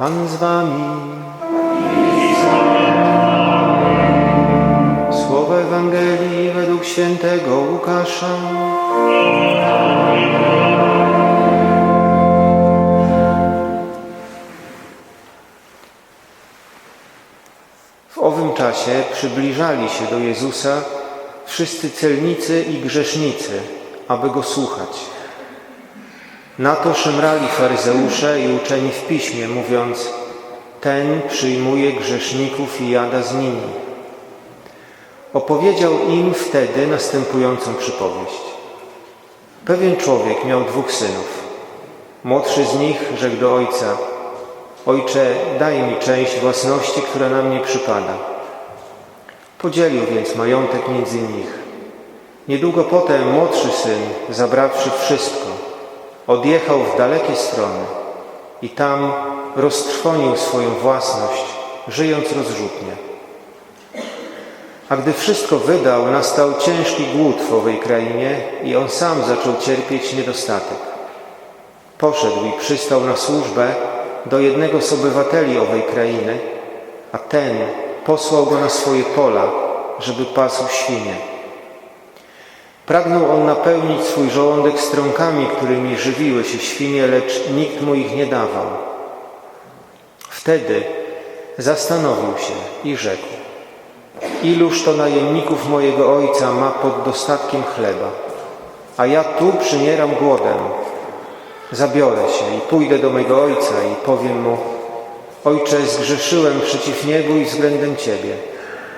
Pan z wami. Słowo Ewangelii według świętego Łukasza. W owym czasie przybliżali się do Jezusa wszyscy celnicy i grzesznicy, aby Go słuchać. Na to szemrali faryzeusze i uczeni w piśmie, mówiąc: Ten przyjmuje grzeszników i jada z nimi. Opowiedział im wtedy następującą przypowieść. Pewien człowiek miał dwóch synów. Młodszy z nich rzekł do ojca: Ojcze, daj mi część własności, która na mnie przypada. Podzielił więc majątek między nich. Niedługo potem młodszy syn, zabrawszy wszystko, odjechał w dalekie strony i tam roztrwonił swoją własność, żyjąc rozrzutnie. A gdy wszystko wydał, nastał ciężki głód w owej krainie i on sam zaczął cierpieć niedostatek. Poszedł i przystał na służbę do jednego z obywateli owej krainy, a ten posłał go na swoje pola, żeby pasł świnie. Pragnął on napełnić swój żołądek strąkami, którymi żywiły się świnie, lecz nikt mu ich nie dawał. Wtedy zastanowił się i rzekł: Iluż to najemników mojego ojca ma pod dostatkiem chleba, a ja tu przymieram głodem. Zabiorę się i pójdę do mego ojca i powiem mu: Ojcze, zgrzeszyłem przeciw niebo i względem Ciebie.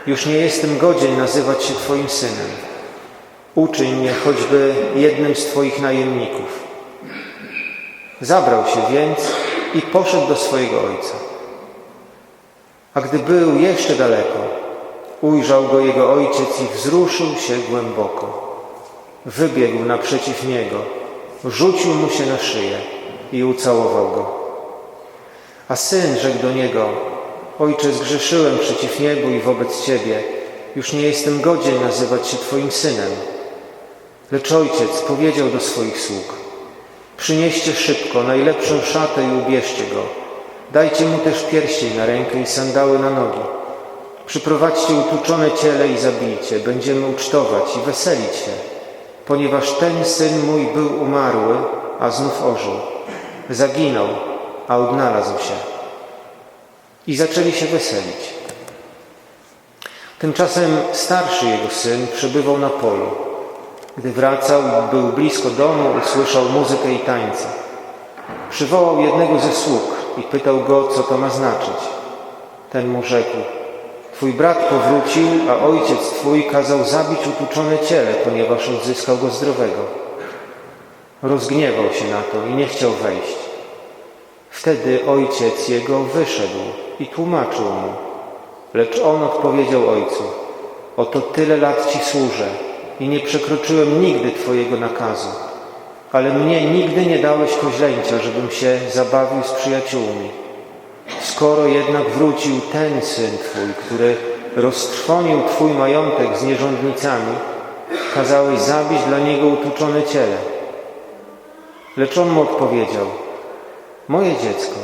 Już nie jestem godzien nazywać się Twoim synem. Uczyń mnie choćby jednym z Twoich najemników. Zabrał się więc i poszedł do swojego ojca. A gdy był jeszcze daleko, ujrzał go jego ojciec i wzruszył się głęboko. Wybiegł naprzeciw niego, rzucił mu się na szyję i ucałował go. A syn rzekł do niego: Ojcze, zgrzeszyłem przeciw niebu i wobec ciebie. Już nie jestem godzien nazywać się Twoim synem. Lecz ojciec powiedział do swoich sług: Przynieście szybko najlepszą szatę i ubierzcie go. Dajcie mu też pierścień na rękę i sandały na nogi. Przyprowadźcie utuczone ciele i zabijcie. Będziemy ucztować i weselić się, ponieważ ten syn mój był umarły, a znów ożył. Zaginął, a odnalazł się. I zaczęli się weselić. Tymczasem starszy jego syn przebywał na polu. Gdy wracał i był blisko domu, usłyszał muzykę i tańce. Przywołał jednego ze sług i pytał go, co to ma znaczyć. Ten mu rzekł, Twój brat powrócił, a ojciec twój kazał zabić utuczone ciele, ponieważ odzyskał go zdrowego. Rozgniewał się na to i nie chciał wejść. Wtedy ojciec jego wyszedł i tłumaczył mu. Lecz on odpowiedział ojcu, oto tyle lat ci służę i nie przekroczyłem nigdy twojego nakazu, ale mnie nigdy nie dałeś koźlęcia, żebym się zabawił z przyjaciółmi. Skoro jednak wrócił ten syn twój, który roztrwonił twój majątek z nierządnicami, kazałeś zabić dla niego utuczone ciele. Lecz on mu odpowiedział, moje dziecko,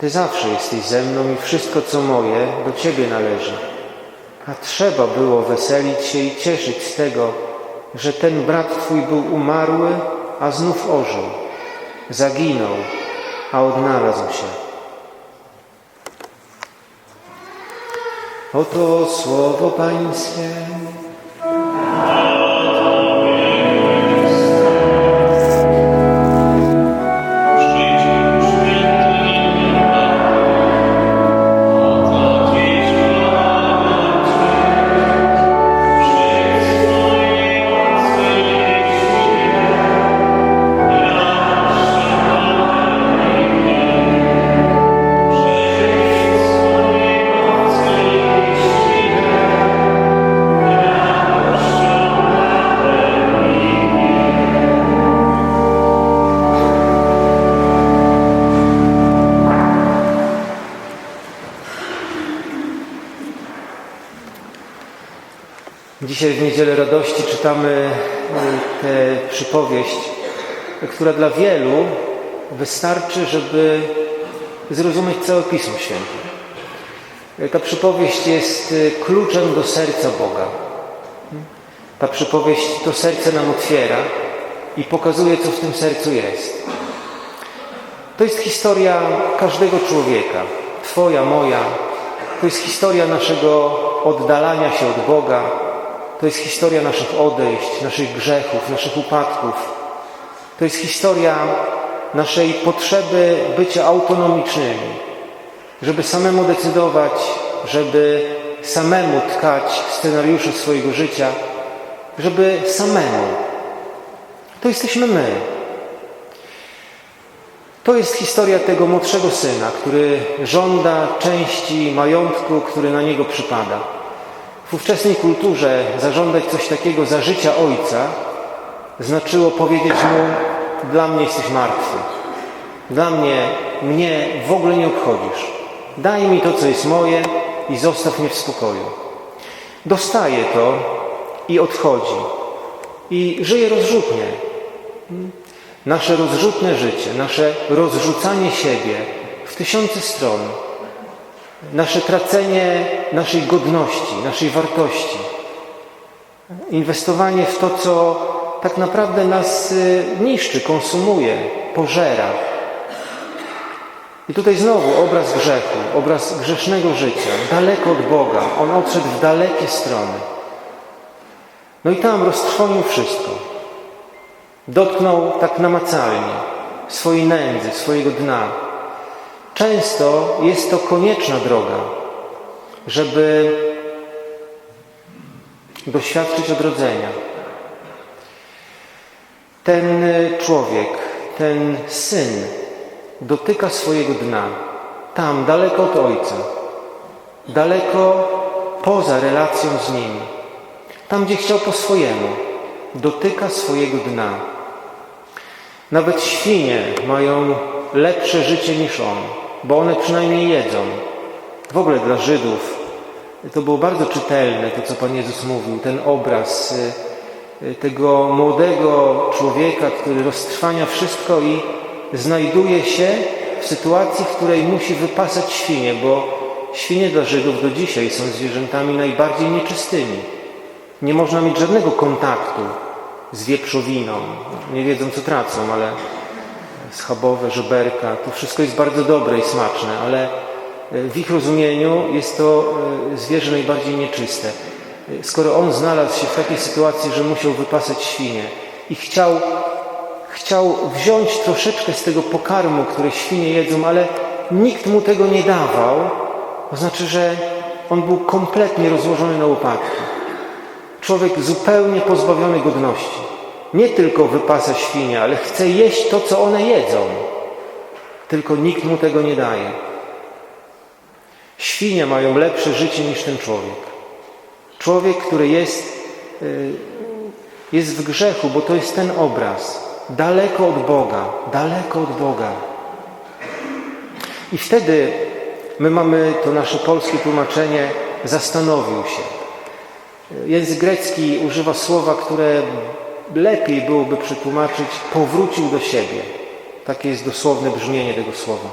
ty zawsze jesteś ze mną i wszystko, co moje, do ciebie należy. A trzeba było weselić się i cieszyć z tego, że ten brat twój był umarły, a znów ożył. Zaginął, a odnalazł się. Oto słowo Pańskie. Radości czytamy y, tę przypowieść, która dla wielu wystarczy, żeby zrozumieć całe Pismo Święte. Ta przypowieść jest y, kluczem do serca Boga. Ta przypowieść to serce nam otwiera i pokazuje, co w tym sercu jest. To jest historia każdego człowieka, Twoja, moja. To jest historia naszego oddalania się od Boga. To jest historia naszych odejść, naszych grzechów, naszych upadków. To jest historia naszej potrzeby bycia autonomicznymi, żeby samemu decydować, żeby samemu tkać scenariusze swojego życia, żeby samemu. To jesteśmy my. To jest historia tego młodszego syna, który żąda części majątku, który na niego przypada. W ówczesnej kulturze zażądać coś takiego za życia ojca znaczyło powiedzieć mu: Dla mnie jesteś martwy. Dla mnie, mnie w ogóle nie obchodzisz. Daj mi to, co jest moje i zostaw mnie w spokoju. Dostaje to i odchodzi. I żyje rozrzutnie. Nasze rozrzutne życie, nasze rozrzucanie siebie w tysiące stron, nasze tracenie naszej godności, naszej wartości, inwestowanie w to, co tak naprawdę nas y, niszczy, konsumuje, pożera. I tutaj znowu obraz grzechu, obraz grzesznego życia, daleko od Boga. On odszedł w dalekie strony. No i tam roztrwonił wszystko. Dotknął tak namacalnie swojej nędzy, swojego dna. Często jest to konieczna droga, żeby doświadczyć odrodzenia. Ten człowiek, ten syn dotyka swojego dna, tam, daleko od Ojca, daleko poza relacją z Nim, tam, gdzie chciał po swojemu, dotyka swojego dna. Nawet świnie mają lepsze życie niż on, bo one przynajmniej jedzą. W ogóle dla Żydów to było bardzo czytelne, to co Pan Jezus mówił, ten obraz y, tego młodego człowieka, który roztrwania wszystko i znajduje się w sytuacji, w której musi wypasać świnie, bo świnie dla Żydów do dzisiaj są zwierzętami najbardziej nieczystymi. Nie można mieć żadnego kontaktu z wieprzowiną. Nie wiedzą, co tracą, ale schabowe, żeberka, to wszystko jest bardzo dobre i smaczne, ale w ich rozumieniu jest to e, zwierzę najbardziej nieczyste. Skoro on znalazł się w takiej sytuacji, że musiał wypasać świnie i chciał, chciał wziąć troszeczkę z tego pokarmu, które świnie jedzą, ale nikt mu tego nie dawał, to znaczy, że on był kompletnie rozłożony na łopatki. Człowiek zupełnie pozbawiony godności. Nie tylko wypasa świnia, ale chce jeść to, co one jedzą. Tylko nikt mu tego nie daje. Świnie mają lepsze życie niż ten człowiek. Człowiek, który jest, y, jest w grzechu, bo to jest ten obraz. Daleko od Boga, daleko od Boga. I wtedy my mamy to nasze polskie tłumaczenie zastanowił się. Język grecki używa słowa, które lepiej byłoby przetłumaczyć powrócił do siebie. Takie jest dosłowne brzmienie tego słowa.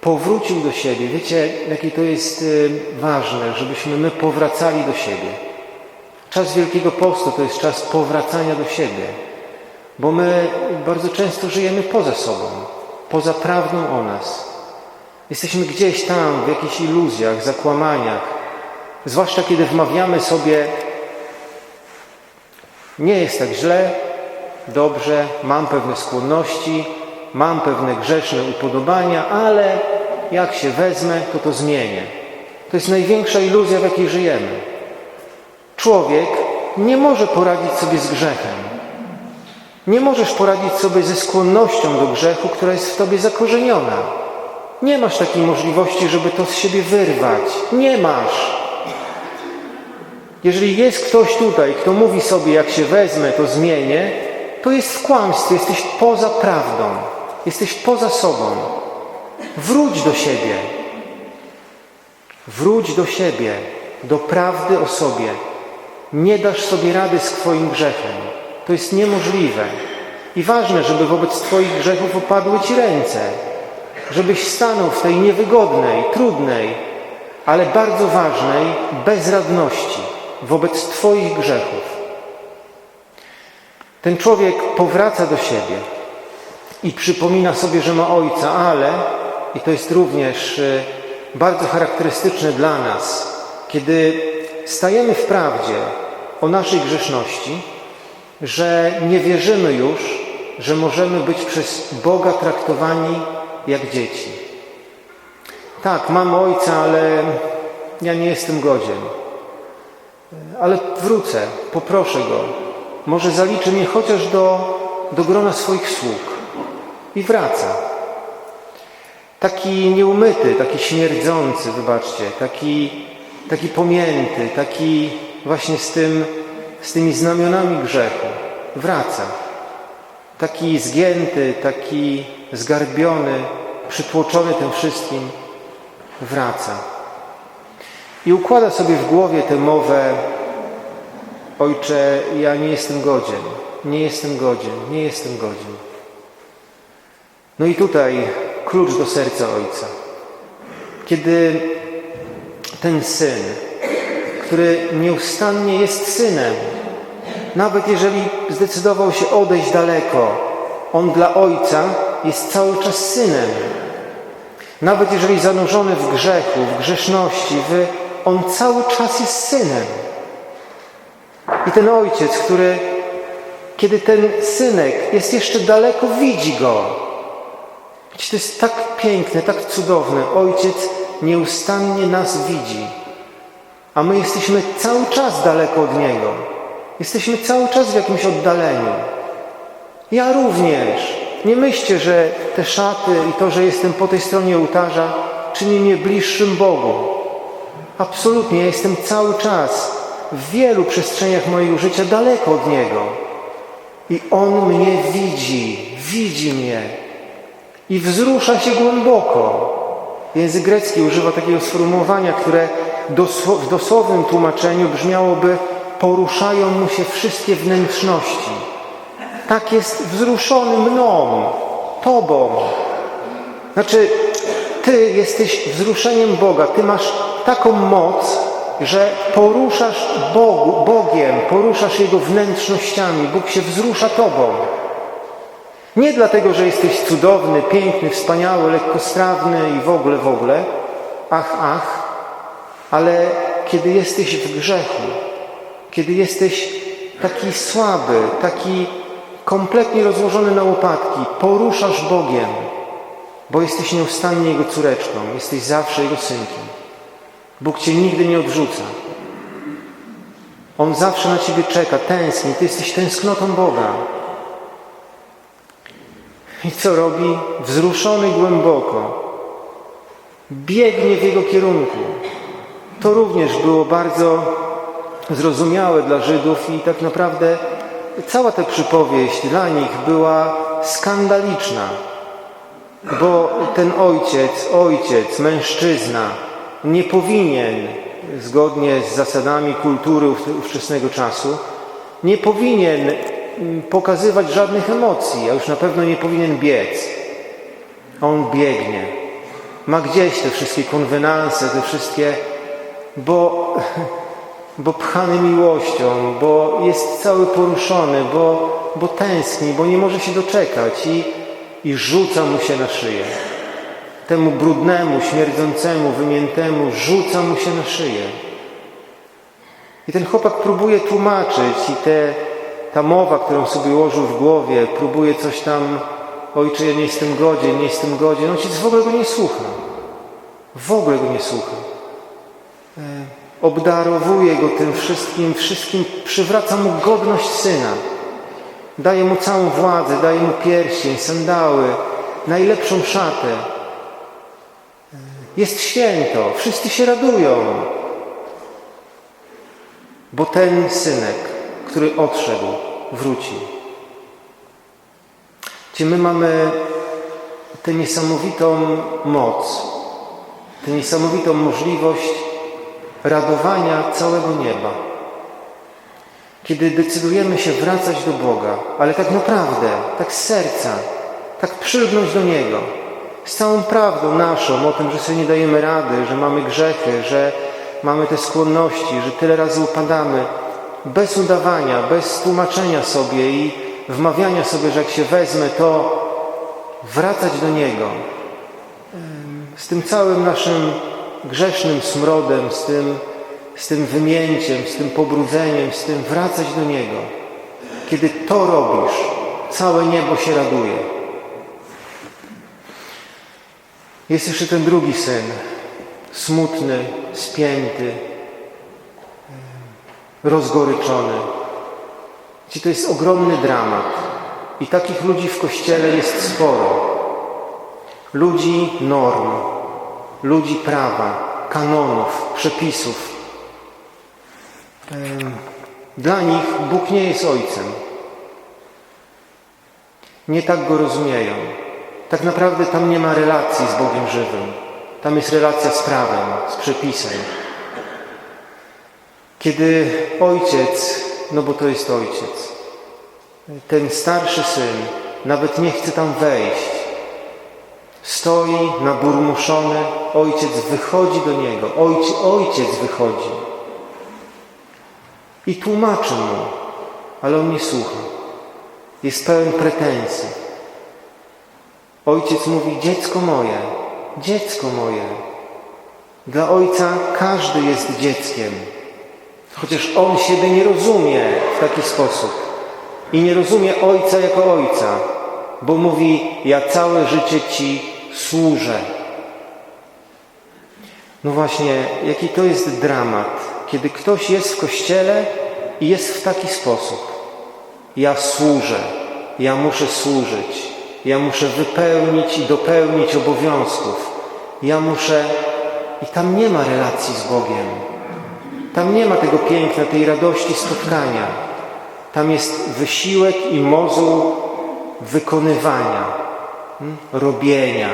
Powrócił do siebie. Wiecie, jakie to jest y, ważne, żebyśmy my powracali do siebie. Czas Wielkiego Postu to jest czas powracania do siebie, bo my bardzo często żyjemy poza sobą, poza prawdą o nas. Jesteśmy gdzieś tam, w jakichś iluzjach, zakłamaniach, zwłaszcza kiedy wmawiamy sobie, nie jest tak źle, dobrze, mam pewne skłonności, mam pewne grzeszne upodobania, ale jak się wezmę, to to zmienię. To jest największa iluzja, w jakiej żyjemy. Człowiek nie może poradzić sobie z grzechem. Nie możesz poradzić sobie ze skłonnością do grzechu, która jest w tobie zakorzeniona. Nie masz takiej możliwości, żeby to z siebie wyrwać. Nie masz. Jeżeli jest ktoś tutaj, kto mówi sobie, jak się wezmę, to zmienię, to jest w kłamstwie, jesteś poza prawdą, jesteś poza sobą. Wróć do siebie. Wróć do siebie, do prawdy o sobie. Nie dasz sobie rady z Twoim grzechem. To jest niemożliwe. I ważne, żeby wobec Twoich grzechów opadły Ci ręce. żebyś stanął w tej niewygodnej, trudnej, ale bardzo ważnej bezradności wobec Twoich grzechów. Ten człowiek powraca do siebie i przypomina sobie, że ma ojca, ale, i to jest również y, bardzo charakterystyczne dla nas, kiedy stajemy w prawdzie o naszej grzeszności, że nie wierzymy już, że możemy być przez Boga traktowani jak dzieci. Tak, mam ojca, ale ja nie jestem godzien. Ale wrócę, poproszę go. Może zaliczy mnie chociaż do, do grona swoich sług. I wraca. Taki nieumyty, taki śmierdzący, wybaczcie, taki, taki pomięty, taki właśnie z, tym, z tymi znamionami grzechu. Wraca. Taki zgięty, taki zgarbiony, przytłoczony tym wszystkim, wraca. I układa sobie w głowie tę mowę Ojcze, ja nie jestem godzien, nie jestem godzien, nie jestem godzien. No i tutaj klucz do serca Ojca. Kiedy ten Syn, który nieustannie jest Synem, nawet jeżeli zdecydował się odejść daleko, On dla Ojca jest cały czas Synem. Nawet jeżeli zanurzony w grzechu, w grzeszności, w, On cały czas jest Synem. I ten ojciec, który, kiedy ten synek jest jeszcze daleko, widzi go. To jest tak piękne, tak cudowne. Ojciec nieustannie nas widzi, a my jesteśmy cały czas daleko od Niego. Jesteśmy cały czas w jakimś oddaleniu. Ja również. Nie myślcie, że te szaty i to, że jestem po tej stronie ołtarza, czyni mnie bliższym Bogu. Absolutnie, ja jestem cały czas w wielu przestrzeniach mojego życia daleko od Niego. I On mnie widzi, widzi mnie i wzrusza się głęboko. Język grecki używa takiego sformułowania, które w dosłownym tłumaczeniu brzmiałoby poruszają mu się wszystkie wnętrzności. Tak jest wzruszony mną, Tobą. Znaczy, Ty jesteś wzruszeniem Boga, Ty masz taką moc, że poruszasz Bogu, Bogiem, poruszasz Jego wnętrznościami. Bóg się wzrusza Tobą. Nie dlatego, że jesteś cudowny, piękny, wspaniały, lekkostrawny i w ogóle, w ogóle, ach, ach, ale kiedy jesteś w grzechu, kiedy jesteś taki słaby, taki kompletnie rozłożony na łopatki, poruszasz Bogiem, bo jesteś nieustannie Jego córeczką, jesteś zawsze Jego synkiem. Bóg Cię nigdy nie odrzuca. On zawsze na Ciebie czeka, tęskni. Ty jesteś tęsknotą Boga. I co robi? Wzruszony głęboko. Biegnie w Jego kierunku. To również było bardzo zrozumiałe dla Żydów i tak naprawdę cała ta przypowieść dla nich była skandaliczna. Bo ten ojciec, ojciec, mężczyzna, nie powinien, zgodnie z zasadami kultury ówczesnego czasu, nie powinien mm, pokazywać żadnych emocji, a już na pewno nie powinien biec. On biegnie. Ma gdzieś te wszystkie konwenanse, te wszystkie, bo, bo pchany miłością, bo jest cały poruszony, bo, bo tęskni, bo nie może się doczekać i, i rzuca mu się na szyję temu brudnemu, śmierdzącemu, wymiętemu, rzuca mu się na szyję. I ten chłopak próbuje tłumaczyć i te, ta mowa, którą sobie ułożył w głowie, próbuje coś tam, ojcze, ja nie jestem godzien, nie jestem godzien. Ojciec w ogóle go nie słucha. W ogóle go nie słucha. E, obdarowuje go tym wszystkim, wszystkim przywraca mu godność syna. Daje mu całą władzę, daje mu pierścień, sandały, najlepszą szatę. Jest święto, wszyscy się radują, bo ten synek, który odszedł, wróci. Gdzie my mamy tę niesamowitą moc, tę niesamowitą możliwość radowania całego nieba. Kiedy decydujemy się wracać do Boga, ale tak naprawdę, tak z serca, tak przylgnąć do Niego, z całą prawdą naszą o tym, że sobie nie dajemy rady, że mamy grzechy, że mamy te skłonności, że tyle razy upadamy, bez udawania, bez tłumaczenia sobie i wmawiania sobie, że jak się wezmę, to wracać do Niego. Z tym całym naszym grzesznym smrodem, z tym, z tym wymięciem, z tym pobrudzeniem, z tym wracać do Niego. Kiedy to robisz, całe niebo się raduje. Jest jeszcze ten drugi syn, smutny, spięty, rozgoryczony. Wiecie, to jest ogromny dramat. I takich ludzi w Kościele jest sporo. Ludzi norm, ludzi prawa, kanonów, przepisów. Dla nich Bóg nie jest Ojcem. Nie tak Go rozumieją. Tak naprawdę tam nie ma relacji z Bogiem żywym. Tam jest relacja z prawem, z przepisem. Kiedy ojciec, no bo to jest ojciec, ten starszy syn nawet nie chce tam wejść, stoi naburmuszony, ojciec wychodzi do niego, ojciec, ojciec wychodzi i tłumaczy mu, ale on nie słucha. Jest pełen pretensji. Ojciec mówi: Dziecko moje, dziecko moje. Dla ojca każdy jest dzieckiem. Chociaż on siebie nie rozumie w taki sposób. I nie rozumie ojca jako ojca, bo mówi: Ja całe życie ci służę. No właśnie, jaki to jest dramat, kiedy ktoś jest w kościele i jest w taki sposób. Ja służę, ja muszę służyć, ja muszę wypełnić i dopełnić obowiązków. Ja muszę. I tam nie ma relacji z Bogiem. Tam nie ma tego piękna, tej radości spotkania. Tam jest wysiłek i mozuł wykonywania, hmm, robienia.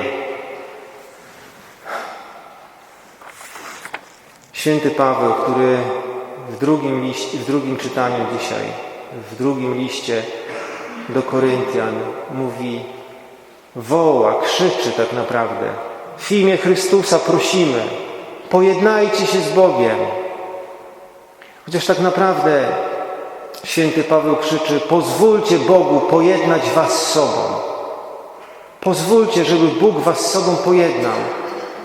Święty Paweł, który w drugim, liście, w drugim czytaniu dzisiaj, w drugim liście do Koryntian mówi, woła, krzyczy tak naprawdę. W imię Chrystusa prosimy, pojednajcie się z Bogiem. Chociaż tak naprawdę święty Paweł krzyczy, pozwólcie Bogu pojednać was z sobą. Pozwólcie, żeby Bóg was z sobą pojednał,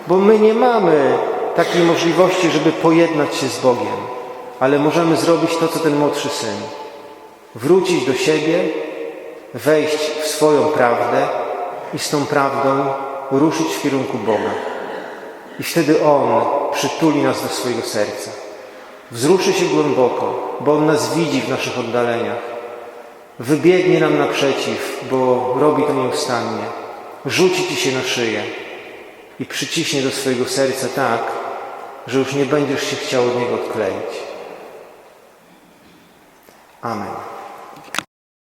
bo my nie mamy takiej możliwości, żeby pojednać się z Bogiem, ale możemy zrobić to, co ten młodszy syn. Wrócić do siebie, wejść w swoją prawdę i z tą prawdą ruszyć w kierunku Boga. I wtedy On przytuli nas do swojego serca. Wzruszy się głęboko, bo On nas widzi w naszych oddaleniach. Wybiegnie nam naprzeciw, bo robi to nieustannie. Rzuci Ci się na szyję i przyciśnie do swojego serca tak, że już nie będziesz się chciał od Niego odkleić. Amen.